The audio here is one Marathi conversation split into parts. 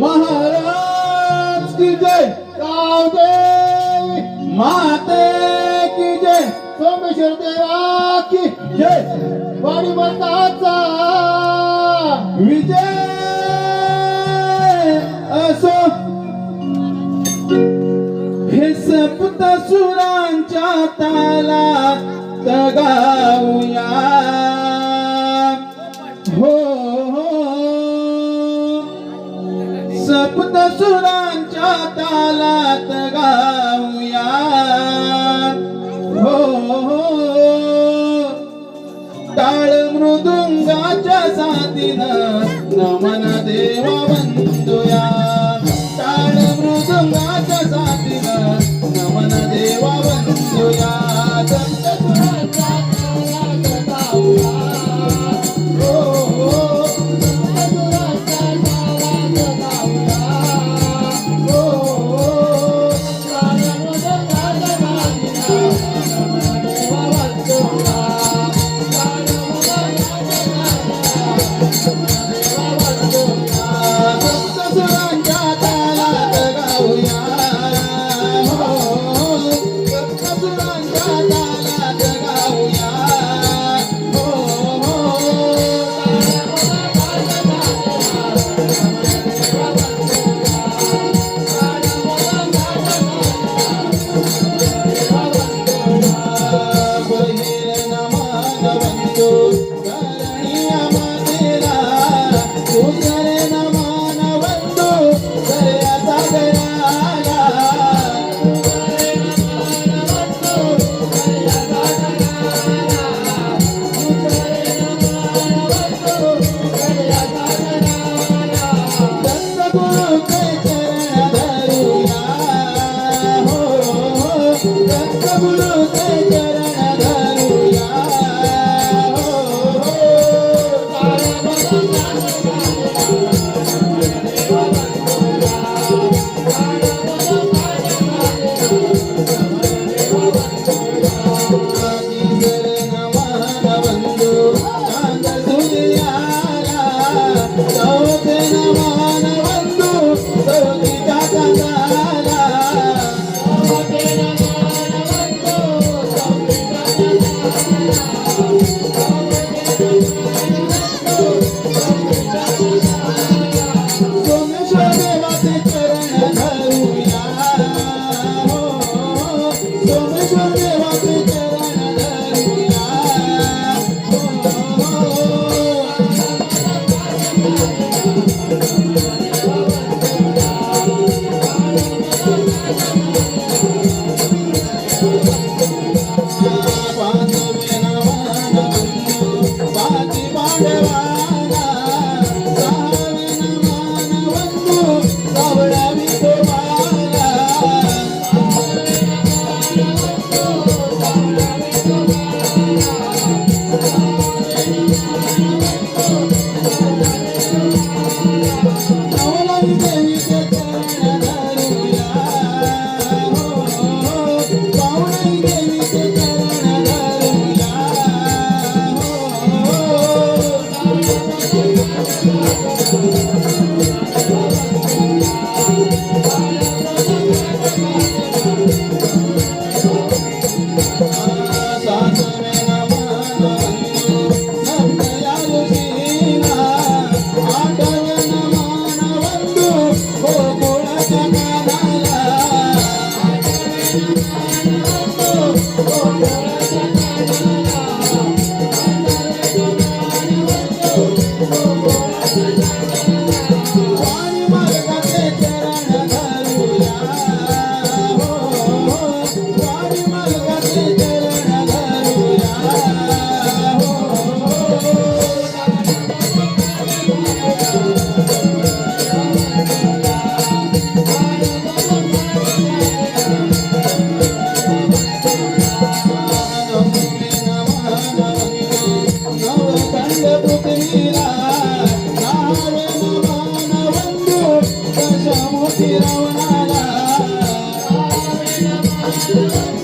महाराज की जय गावदेवी माते की जय सोमेश्वर देवा की जय. वाणी भरताचा विजय असो. हे सप्त सुरांच्या ताला तगाऊया सप्त सुरांच्या तालात गाऊया. हो हो, हो. टाळ मृदुंगाच्या साथीनं नमन देवा म्हणतोया टाळ मृदुंगाच्या साथीनं नमन देवा सोमेश्वर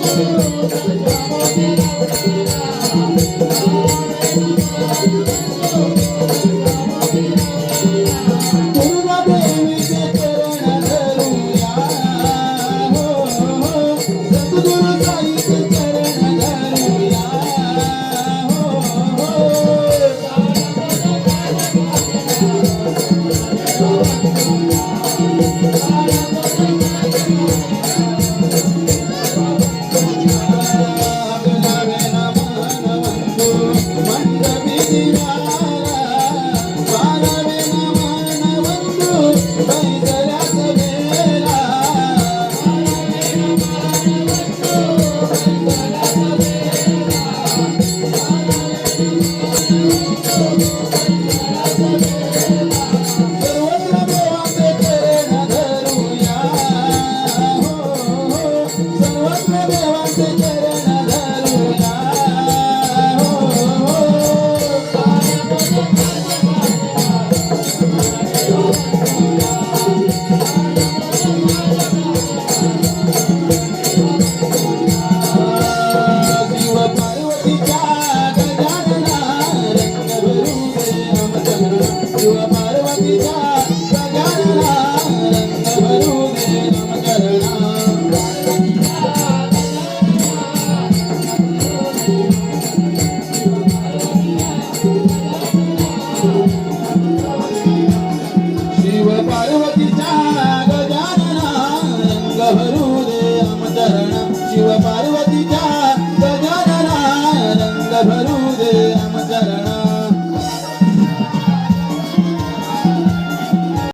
Thank you.